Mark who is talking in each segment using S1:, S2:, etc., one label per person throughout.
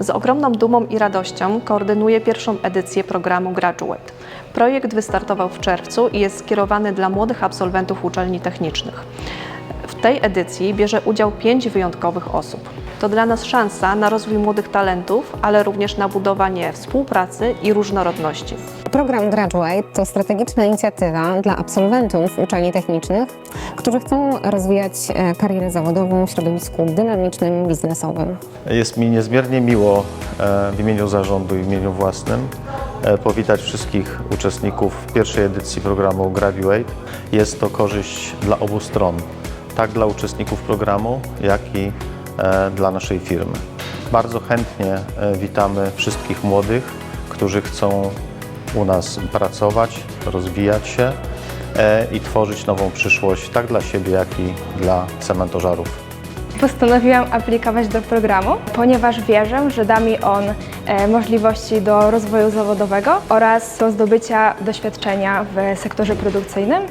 S1: Z ogromną dumą i radością koordynuję pierwszą edycję programu Graduate. Projekt wystartował w czerwcu i jest skierowany dla młodych absolwentów uczelni technicznych. W tej edycji bierze udział pięć wyjątkowych osób. To dla nas szansa na rozwój młodych talentów, ale również na budowanie współpracy i różnorodności.
S2: Program Graduate to strategiczna inicjatywa dla absolwentów uczelni technicznych, którzy chcą rozwijać e, karierę zawodową w środowisku dynamicznym, biznesowym.
S3: Jest mi niezmiernie miło e, w imieniu zarządu i w imieniu własnym e, powitać wszystkich uczestników pierwszej edycji programu Graduate. Jest to korzyść dla obu stron, tak dla uczestników programu, jak i dla naszej firmy. Bardzo chętnie e, witamy wszystkich młodych, którzy chcą u nas pracować, rozwijać się e, i tworzyć nową przyszłość tak dla siebie, jak i dla cementożarów.
S4: Postanowiłam aplikować do programu, ponieważ wierzę, że da mi on e, możliwości do rozwoju zawodowego oraz do zdobycia doświadczenia w sektorze produkcyjnym.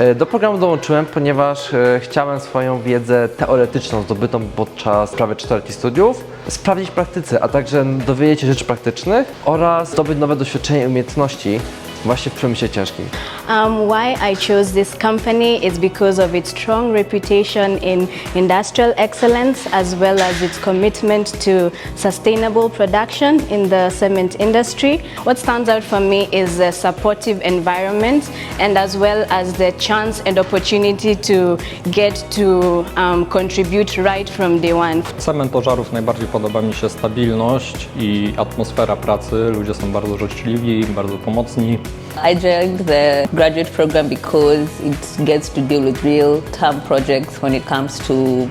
S5: E, Do programu dołączyłem, ponieważ e, chciałem swoją wiedzę teoretyczną zdobytą podczas prawie czterech studiów sprawdzić w praktyce, a także dowiedzieć się rzeczy praktycznych oraz zdobyć nowe doświadczenia i umiejętności właśnie w przemyśle ciężkim.
S6: Um, why I chose this company is because of its strong reputation in industrial excellence as well as its commitment to sustainable production in the cement industry. What stands out for me is the supportive environment and as well as the chance and opportunity to get to um, contribute right from day one.
S7: Cementożarów najbardziej podoba mi się stabilność i atmosfera pracy. Ludzie są bardzo życzliwi, bardzo pomocni.
S8: I joined the graduate program because it gets to deal with real term projects when it comes to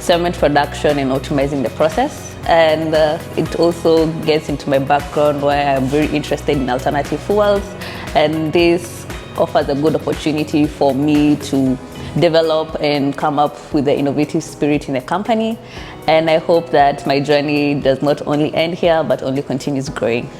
S8: cement production and optimizing the process. And uh, it also gets into my background where I'm very interested in alternative fuels. And this offers a good opportunity for me to develop and come up with the innovative spirit in the company. And I hope that my journey does not only end here, but only continues growing.